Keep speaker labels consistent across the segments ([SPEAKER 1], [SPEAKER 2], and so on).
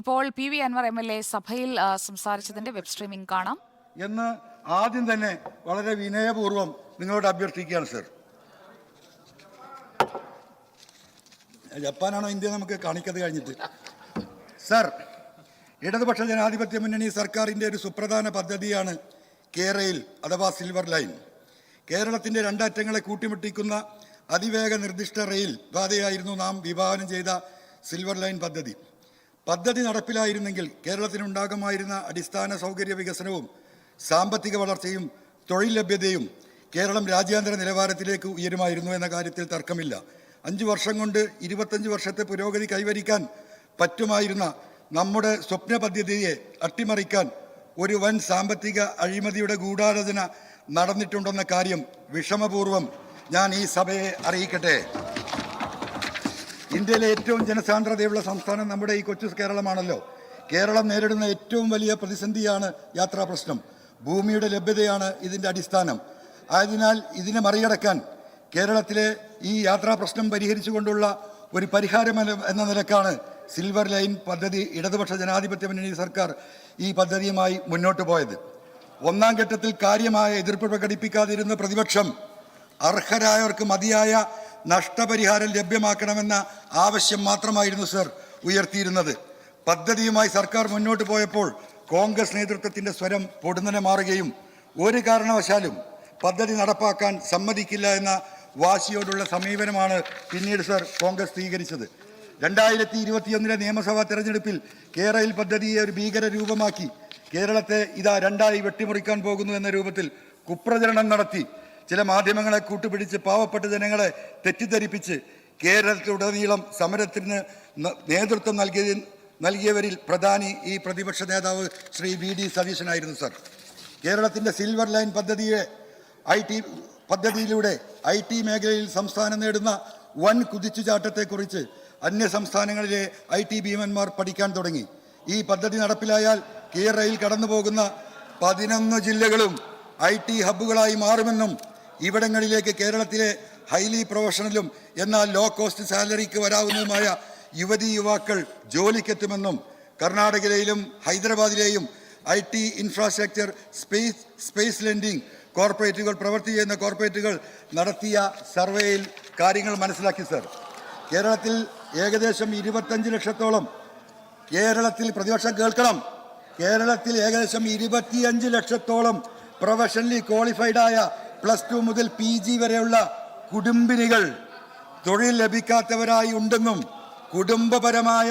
[SPEAKER 1] ഇപ്പോൾ P V Anvar M L A സഭയിൽ സംസാരിച്ചതിന്റെ വെബ് സ്ട്രീമിംഗ് കാണാം.
[SPEAKER 2] എന്ന് ആദ്യം തന്നെ വളരെ വിനയപൂർവം നിങ്ങളോട് അഭ്യർത്ഥിക്കുകയാണ് സർ ജപ്പാനാണോ ഇന്ത്യ നമുക്ക് കാണിക്കത് കഴിഞ്ഞിട്ട്? സർ ഇടതുപക്ഷ ജനാധിപത്യ മുന്നണി സർക്കാരിന്റെ ഒരു സുപ്രധാന പദ്ധതിയാണ് കേരയിൽ അഥവാ സിൽവർ ലൈൻ കേരളത്തിന്റെ രണ്ടറ്റങ്ങളെ കൂട്ടിമുട്ടിക്കുന്ന അതിവേഗ നിർദ്ദിഷ്ട റെയിൽ പാതയായിരുന്നു നാം വിഭാവനം ചെയ്ത സിൽവർ ലൈൻ പദ്ധതി. പദ്ധതി നടപ്പിലായിരുന്നെങ്കിൽ കേരളത്തിനുണ്ടാകുമായിരുന്ന അടിസ്ഥാന സൗകര്യ വികസനവും സാമ്പത്തിക വളർച്ചയും തൊഴിൽ ലഭ്യതയും കേരളം രാജ്യാന്തര നിലവാരത്തിലേക്ക് ഉയരുമായിരുന്നു എന്ന കാര്യത്തിൽ തർക്കമില്ല. അഞ്ചു വർഷം കൊണ്ട് ഇരുപത്തഞ്ച് വർഷത്തെ പുരോഗതി കൈവരിക്കാൻ പറ്റുമായിരുന്ന നമ്മുടെ സ്വപ്ന പദ്ധതിയെ അട്ടിമറിക്കാൻ ഒരു വൻ സാമ്പത്തിക അഴിമതിയുടെ ഗൂഢാലോചന നടന്നിട്ടുണ്ടെന്ന കാര്യം വിഷമപൂർവം ഞാൻ ഈ സഭയെ അറിയിക്കട്ടെ. ഇന്ത്യയിലെ ഏറ്റവും ജനസാന്ദ്രതയുള്ള സംസ്ഥാനം നമ്മുടെ ഈ കൊച്ചു കേരളമാണല്ലോ. കേരളം നേരിടുന്ന ഏറ്റവും വലിയ പ്രതിസന്ധിയാണ് യാത്രാ പ്രശ്നം. ഭൂമിയുടെ ലഭ്യതയാണ് ഇതിന്റെ അടിസ്ഥാനം. ആയതിനാൽ ഇതിനെ മറികടക്കാൻ കേരളത്തിലെ ഈ യാത്രാ പ്രശ്നം പരിഹരിച്ചുകൊണ്ടുള്ള ഒരു പരിഹാരം എന്ന- നിലക്കാണ് സിൽവർ ലൈൻ പദ്ധതി ഇടതുപക്ഷ ജനാധിപത്യ മുന്നണി സർക്കാർ ഈ പദ്ധതിയുമായി മുന്നോട്ട് പോയത്. ഒന്നാം ഘട്ടത്തിൽ കാര്യമായ എതിർപ്പ് പ്രകടിപ്പിക്കാതിരുന്ന പ്രതിപക്ഷം അർഹരായവർക്ക് മതിയായ നഷ്ടപരിഹാരം ലഭ്യമാക്കണമെന്ന ആവശ്യം മാത്രമായിരുന്നു സർ ഉയർത്തിയിരുന്നത്. പദ്ധതിയുമായി സർക്കാർ മുന്നോട്ട് പോയപ്പോൾ കോൺഗ്രസ് നേതൃത്വത്തിന്റെ സ്വരം പൊടുന്നനെ മാറുകയും ഒരു കാരണവശാലും പദ്ധതി നടപ്പാക്കാൻ സമ്മതിക്കില്ല എന്ന വാശിയോടുള്ള സമീപനമാണ് പിന്നീട് സർ കോൺഗ്രസ് സ്വീകരിച്ചത്. രണ്ടായിരത്തി ഇരുപത്തിയൊന്നിലെ നിയമസഭാ തെരഞ്ഞെടുപ്പിൽ കേരളയിൽ പദ്ധതിയെ ഒരു ഭീകര രൂപമാക്കി. കേരളത്തെ ഇതാ രണ്ടായി വെട്ടിമുറിക്കാൻ പോകുന്നു എന്ന രൂപത്തിൽ കുപ്രചരണം നടത്തി. ചില മാധ്യമങ്ങളെ കൂട്ടുപിടിച്ച് പാവപ്പെട്ട ജനങ്ങളെ തെറ്റിദ്ധരിപ്പിച്ച് കേരളത്തിലുടനീളം സമരത്തിന് നേതൃത്വം നൽകിയ നൽകിയവരിൽ പ്രധാനി ഈ പ്രതിപക്ഷ നേതാവ് ശ്രീ വി ഡി സതീശനായിരുന്നു സർ. കേരളത്തിന്റെ സിൽവർ ലൈൻ പദ്ധതിയെ ഐ ടി പദ്ധതിയിലൂടെ ഐ ടി മേഖലയിൽ സംസ്ഥാനം നേടുന്ന വൻ കുതിച്ചുചാട്ടത്തെക്കുറിച്ച് അന്യ സംസ്ഥാനങ്ങളിലെ ഐ ടി ഭീമന്മാർ പഠിക്കാൻ തുടങ്ങി. ഈ പദ്ധതി നടപ്പിലായാൽ കേരളയിൽ കടന്നുപോകുന്ന പതിനൊന്ന് ജില്ലകളും ഐ ടി ഹബ്ബുകളായി മാറുമെന്നും ഇവിടങ്ങളിലേക്ക് കേരളത്തിലെ ഹൈലി പ്രൊഫഷണലും എന്നാൽ ലോ കോസ്റ്റ് സാലറിക്ക് വരാവുന്നതുമായ യുവതി യുവാക്കൾ ജോലിക്കെത്തുമെന്നും കർണാടകയിലെയും ഹൈദരാബാദിലെയും I T infrastructure space space lending കോർപ്പറേറ്റുകൾ പ്രവർത്തി ചെയ്യുന്ന കോർപ്പറേറ്റുകൾ നടത്തിയ സർവേയിൽ കാര്യങ്ങൾ മനസ്സിലാക്കി സർ കേരളത്തിൽ ഏകദേശം ഇരുപത്തഞ്ച് ലക്ഷത്തോളം കേരളത്തിൽ പ്രതിപക്ഷം കേൾക്കണം. കേരളത്തിൽ ഏകദേശം ഇരുപത്തിയഞ്ച് ലക്ഷത്തോളം പ്രൊഫഷണലി ക്വാളിഫൈഡായ പ്ലസ് ടു മുതൽ പി ജി വരെയുള്ള കുടുംബിനികൾ തൊഴിൽ ലഭിക്കാത്തവരായി ഉണ്ടെന്നും കുടുംബപരമായ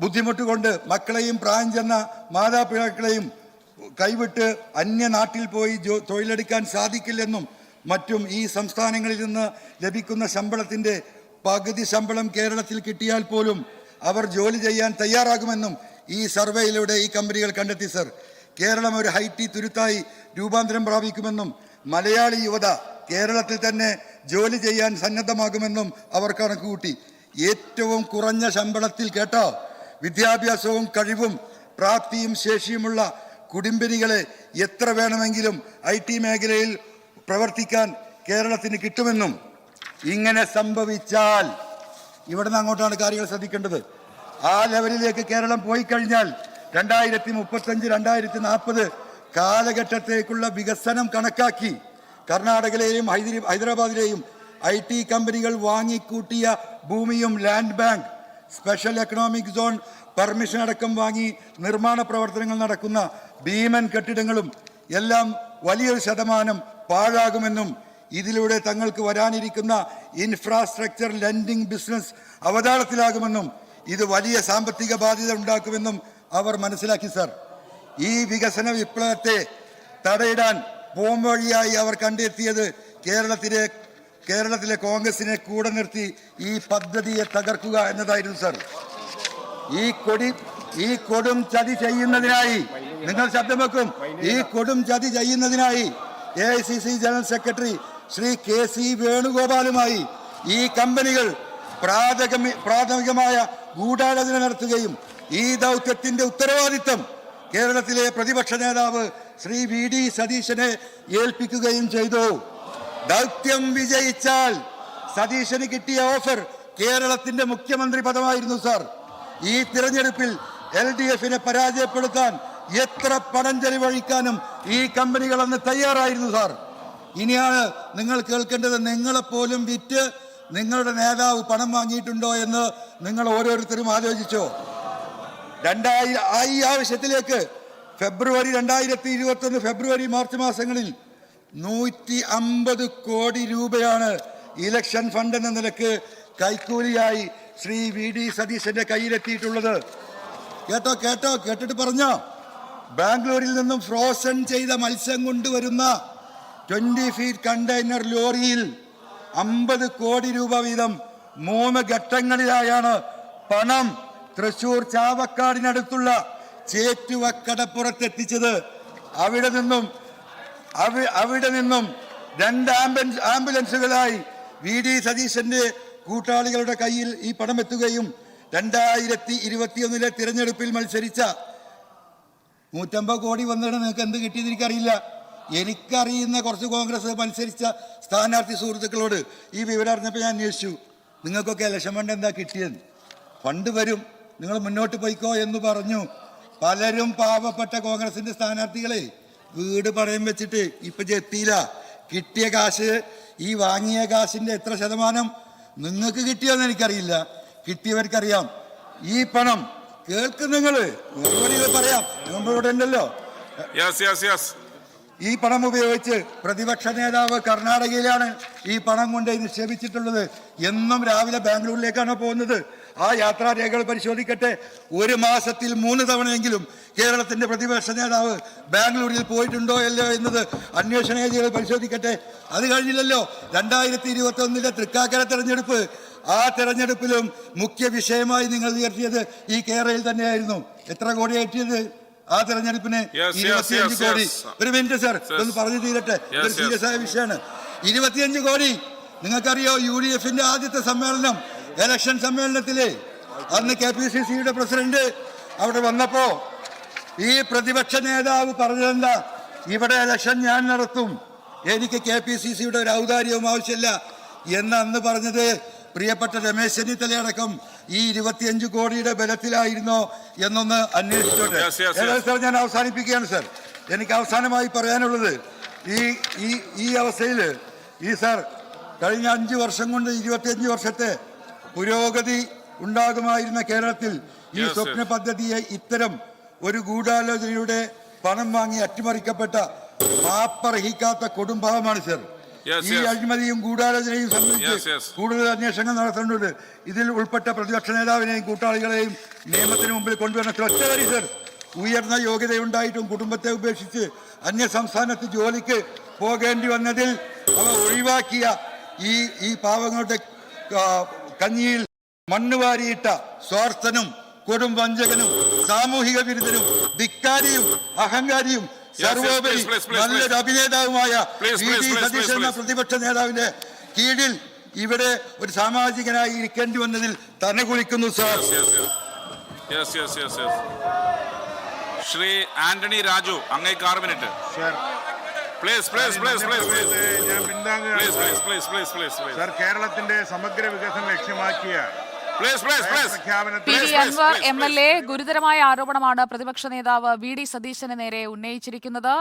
[SPEAKER 2] ബുദ്ധിമുട്ട് കൊണ്ട് മക്കളെയും പ്രായം ചെന്ന മാതാപിതാക്കളെയും കൈവിട്ട് അന്യനാട്ടിൽ പോയി ജോ തൊഴിലെടുക്കാൻ സാധിക്കില്ലെന്നും മറ്റും ഈ സംസ്ഥാനങ്ങളിൽ നിന്ന് ലഭിക്കുന്ന ശമ്പളത്തിന്റെ പകുതി ശമ്പളം കേരളത്തിൽ കിട്ടിയാൽ പോലും അവർ ജോലി ചെയ്യാൻ തയ്യാറാകുമെന്നും ഈ സർവേയിലൂടെ ഈ കമ്പനികൾ കണ്ടെത്തി സർ. കേരളം ഒരു ഹൈറ്റി തുരുത്തായി രൂപാന്തരം പ്രാപിക്കുമെന്നും മലയാളി യുവത കേരളത്തിൽ തന്നെ ജോലി ചെയ്യാൻ സന്നദ്ധമാകുമെന്നും അവർ കണക്കുകൂട്ടി ഏറ്റവും കുറഞ്ഞ ശമ്പളത്തിൽ കേട്ടോ വിദ്യാഭ്യാസവും കഴിവും പ്രാപ്തിയും ശേഷിയുമുള്ള കുടുംബിനികളെ എത്ര വേണമെങ്കിലും ഐ ടി മേഖലയിൽ പ്രവർത്തിക്കാൻ കേരളത്തിന് കിട്ടുമെന്നും. ഇങ്ങനെ സംഭവിച്ചാൽ ഇവിടുന്ന് അങ്ങോട്ടാണ് കാര്യങ്ങൾ ശ്രദ്ധിക്കേണ്ടത്. ആ ലെവലിലേക്ക് കേരളം പോയി കഴിഞ്ഞാൽ രണ്ടായിരത്തി മുപ്പത്തഞ്ച് രണ്ടായിരത്തി നാൽപ്പത് കാലഘട്ടത്തേക്കുള്ള വികസനം കണക്കാക്കി കർണാടകയിലെയും ഹൈദരി ഹൈദരാബാദിലെയും ഐ ടി കമ്പനികൾ വാങ്ങിക്കൂട്ടിയ ഭൂമിയും land bank special economic zone permission അടക്കം വാങ്ങി നിർമ്മാണ പ്രവർത്തനങ്ങൾ നടക്കുന്ന ഭീമൻ കെട്ടിടങ്ങളും എല്ലാം വലിയൊരു ശതമാനം പാഴാകുമെന്നും ഇതിലൂടെ തങ്ങൾക്ക് വരാനിരിക്കുന്ന ഇൻഫ്രാസ്ട്രക്ചർ ലെൻഡിംഗ് ബിസിനസ് അവതാളത്തിലാകുമെന്നും ഇത് വലിയ സാമ്പത്തിക ബാധ്യത ഉണ്ടാക്കുമെന്നും അവർ മനസ്സിലാക്കി സർ ഈ വികസന വിപ്ലവത്തെ തടയിടാൻ പോംവഴിയായി അവർ കണ്ടെത്തിയത് കേരളത്തിലെ കേരളത്തിലെ കോൺഗ്രസിനെ കൂടെ നിർത്തി ഈ പദ്ധതിയെ തകർക്കുക എന്നതായിരുന്നു സർ. ഈ കൊടി ഈ കൊടും ചതി ചെയ്യുന്നതിനായി നിങ്ങൾ ശബ്ദം വെക്കും. ഈ കൊടും ചതി ചെയ്യുന്നതിനായി A general secretary Shri K C വേണുഗോപാലുമായി ഈ കമ്പനികൾ പ്രാഥമിക പ്രാഥമികമായ ഗൂഢാലോചന നടത്തുകയും ഈ ദൗത്യത്തിന്റെ ഉത്തരവാദിത്തം കേരളത്തിലെ പ്രതിപക്ഷ നേതാവ് ശ്രീ വി ഡി സതീശനെ ഏൽപ്പിക്കുകയും ചെയ്തു. ദൗത്യം വിജയിച്ചാൽ സതീശന് കിട്ടിയ ഓഫർ കേരളത്തിന്റെ മുഖ്യമന്ത്രി പദമായിരുന്നു സാർ. ഈ തിരഞ്ഞെടുപ്പിൽ എൽ ഡി എഫിനെ പരാജയപ്പെടുത്താൻ എത്ര പണം ചെലവഴിക്കാനും ഈ കമ്പനികൾ അന്ന് തയ്യാറായിരുന്നു സാർ. ഇനിയാണ് നിങ്ങൾ കേൾക്കേണ്ടത് നിങ്ങളെപ്പോലും വിറ്റ് നിങ്ങളുടെ നേതാവ് പണം വാങ്ങിയിട്ടുണ്ടോ എന്ന് നിങ്ങൾ ഓരോരുത്തരും ആലോചിച്ചോ. രണ്ടായിരം ആ ഈ ആവശ്യത്തിലേക്ക് ഫെബ്രുവരി രണ്ടായിരത്തി ഇരുപത്തി ഒന്ന് ഫെബ്രുവരി മാർച്ച് മാസങ്ങളിൽ നൂറ്റി അമ്പത് കോടി രൂപയാണ് ഇലക്ഷൻ ഫണ്ട് എന്ന നിലയ്ക്ക് കൈക്കൂലിയായി ശ്രീ വി ഡി സതീശന്റെ കയ്യിലെത്തിയിട്ടുള്ളത്. കേട്ടോ കേട്ടോ കേട്ടിട്ട് പറഞ്ഞോ? ബാംഗ്ലൂരിൽ നിന്നും ഫ്രോസൺ ചെയ്ത മത്സ്യം കൊണ്ടുവരുന്ന ട്വന്റി ഫീറ്റ് കണ്ടെയ്നർ ലോറിയിൽ അമ്പത് കോടി രൂപ വീതം മൂന്ന് ഘട്ടങ്ങളിലായാണ് പണം തൃശൂർ ചാവക്കാടിനടുത്തുള്ള ചേറ്റുവക്കടപ്പുറത്തെത്തിച്ചത് അവിടെ നിന്നും അവിടെ നിന്നും രണ്ട് ആംബുലൻസ് ആംബുലൻസുകളായി വി ഡി സതീശന്റെ കൂട്ടാളികളുടെ കയ്യിൽ ഈ പണം എത്തുകയും രണ്ടായിരത്തി ഇരുപത്തിയൊന്നിലെ തിരഞ്ഞെടുപ്പിൽ മത്സരിച്ച നൂറ്റമ്പത് കോടി വന്നിട്ട് നിങ്ങൾക്ക് എന്ത് കിട്ടിയെന്ന് എനിക്കറിയില്ല. എനിക്കറിയുന്ന കുറച്ച് കോൺഗ്രസ് മത്സരിച്ച സ്ഥാനാർത്ഥി സുഹൃത്തുക്കളോട് ഈ വിവരം അറിഞ്ഞപ്പോൾ ഞാൻ അന്വേഷിച്ചു. നിങ്ങൾക്കൊക്കെ ലക്ഷം ഫണ്ട് എന്താ കിട്ടിയത് ഫണ്ട് വരും. നിങ്ങൾ മുന്നോട്ട് പോയിക്കോ എന്ന് പറഞ്ഞു. പലരും പാവപ്പെട്ട കോൺഗ്രസിന്റെ സ്ഥാനാർത്ഥികളെ വീട് പറയും വെച്ചിട്ട് ഇപ്പൊ എത്തിയില്ല. കിട്ടിയ കാശ് ഈ വാങ്ങിയ കാശിന്റെ എത്ര ശതമാനം നിങ്ങൾക്ക് കിട്ടിയോന്ന് എനിക്കറിയില്ല. കിട്ടിയവർക്കറിയാം. ഈ പണം കേൾക്കും നിങ്ങൾ. മറുപടി പറയാം. ഉണ്ടല്ലോ.
[SPEAKER 3] യെസ് യെസ് യെസ്
[SPEAKER 2] ഈ പണം ഉപയോഗിച്ച് പ്രതിപക്ഷ നേതാവ് കർണാടകയിലാണ് ഈ പണം കൊണ്ട് നിക്ഷേപിച്ചിട്ടുള്ളത്. എന്നും രാവിലെ ബാംഗ്ലൂരിലേക്കാണ് പോകുന്നത്. ആ യാത്രാരേഖകൾ പരിശോധിക്കട്ടെ. ഒരു മാസത്തിൽ മൂന്ന് തവണയെങ്കിലും കേരളത്തിന്റെ പ്രതിപക്ഷ നേതാവ് ബാംഗ്ലൂരിൽ പോയിട്ടുണ്ടോ അല്ലോ എന്നത് അന്വേഷണ ഏജികൾ പരിശോധിക്കട്ടെ. അത് കഴിഞ്ഞില്ലല്ലോ. രണ്ടായിരത്തി ഇരുപത്തി ഒന്നിലെ തൃക്കാക്കര തെരഞ്ഞെടുപ്പ്. ആ തെരഞ്ഞെടുപ്പിലും മുഖ്യ വിഷയമായി നിങ്ങൾ ഉയർത്തിയത് ഈ കേരളയിൽ തന്നെയായിരുന്നു. എത്ര കോടി ഏറ്റിയത് ആ തെരഞ്ഞെടുപ്പിന് ഇരുപത്തിയഞ്ച് കോടി. ഒരു മിനിറ്റ് സാർ ഒന്ന് പറഞ്ഞു തീരട്ടെ.
[SPEAKER 3] ഒരു
[SPEAKER 2] സീരിയസ് ആയ വിഷയമാണ്. ഇരുപത്തിയഞ്ച് കോടി. നിങ്ങൾക്കറിയോ യു ഡി എഫിന്റെ ആദ്യത്തെ സമ്മേളനം? എലക്ഷൻ സമ്മേളനത്തിൽ. അന്ന് കെ പി സി സിയുടെ പ്രസിഡന്റ് അവിടെ വന്നപ്പോ ഈ പ്രതിപക്ഷ നേതാവ് പറഞ്ഞതെന്താ? ഇവിടെ ഇലക്ഷൻ ഞാൻ നടത്തും. എനിക്ക് കെ പി സി സിയുടെ ഒരു ഔദാര്യവും ആവശ്യമില്ല. എന്ന് അന്ന് പറഞ്ഞത് പ്രിയപ്പെട്ട രമേശ് ചെന്നിത്തലയടക്കം ഈ ഇരുപത്തിയഞ്ച് കോടിയുടെ ബലത്തിലായിരുന്നോ എന്നൊന്ന് അന്വേഷിച്ചോട്ടെ. സാർ ഞാൻ അവസാനിപ്പിക്കുകയാണ് സാർ. എനിക്ക് അവസാനമായി പറയാനുള്ളത് ഈ ഈ ഈ അവസ്ഥയിൽ ഈ സാർ കഴിഞ്ഞ അഞ്ച് വർഷം കൊണ്ട് ഇരുപത്തിയഞ്ച് വർഷത്തെ പുരോഗതി ഉണ്ടാകുമായിരുന്ന കേരളത്തിൽ ഈ സ്വപ്ന പദ്ധതിയെ ഇത്തരം ഒരു ഗൂഢാലോചനയുടെ പണം വാങ്ങി അട്ടിമറിക്കപ്പെട്ട മാപ്പർഹിക്കാത്ത കൊടുംഭാവമാണ് സർ. ഈ. അഴിമതിയും ഗൂഢാലോചനയും സംബന്ധിച്ച്. കൂടുതൽ അന്വേഷണം നടത്തേണ്ടത് ഇതിൽ ഉൾപ്പെട്ട പ്രതിപക്ഷ നേതാവിനെയും കൂട്ടാളികളെയും നിയമത്തിന് മുമ്പിൽ കൊണ്ടുവരണം ഒറ്റ വരി സർ ഉയർന്ന യോഗ്യതയുണ്ടായിട്ടും കുടുംബത്തെ ഉപേക്ഷിച്ച് അന്യ സംസ്ഥാനത്ത് ജോലിക്ക് പോകേണ്ടി വന്നതിൽ അവ ഒഴിവാക്കിയ ഈ ഈ പാവങ്ങളുടെ കഞ്ഞിയിൽ മണ്ണ് വാരിയിട്ട സ്വാർത്ഥനും കൊടും വഞ്ചകനും സാമൂഹിക വിരുദ്ധനും ധിക്കാരിയും അഹങ്കാരിയും സർവോപരി
[SPEAKER 3] please, please, please,
[SPEAKER 2] നല്ലൊരു
[SPEAKER 3] please.
[SPEAKER 2] അഭിനേതാവുമായ സതീശൻ എന്ന പ്രതിപക്ഷ നേതാവിന്റെ കീഴിൽ ഇവിടെ ഒരു സാമാജികനായി ഇരിക്കേണ്ടി വന്നതിൽ തന്നെ കുളിക്കുന്നു സാർ
[SPEAKER 3] ശ്രീ ആന്റണി രാജു അങ്ങേക്ക് ആറ് minute.
[SPEAKER 4] Sir
[SPEAKER 3] please please please please please
[SPEAKER 4] ഞാൻ പിന്താങ്ങുകയാണ്
[SPEAKER 3] please
[SPEAKER 4] sir.
[SPEAKER 3] Please please please please please
[SPEAKER 4] കേരളത്തിന്റെ സമഗ്ര വികസനം ലക്ഷ്യമാക്കിയ
[SPEAKER 1] P D Anvar M L A ഗുരുതരമായ ആരോപണമാണ് പ്രതിപക്ഷ നേതാവ് വി ഡി സതീശന് നേരെ ഉന്നയിച്ചിരിക്കുന്നത്.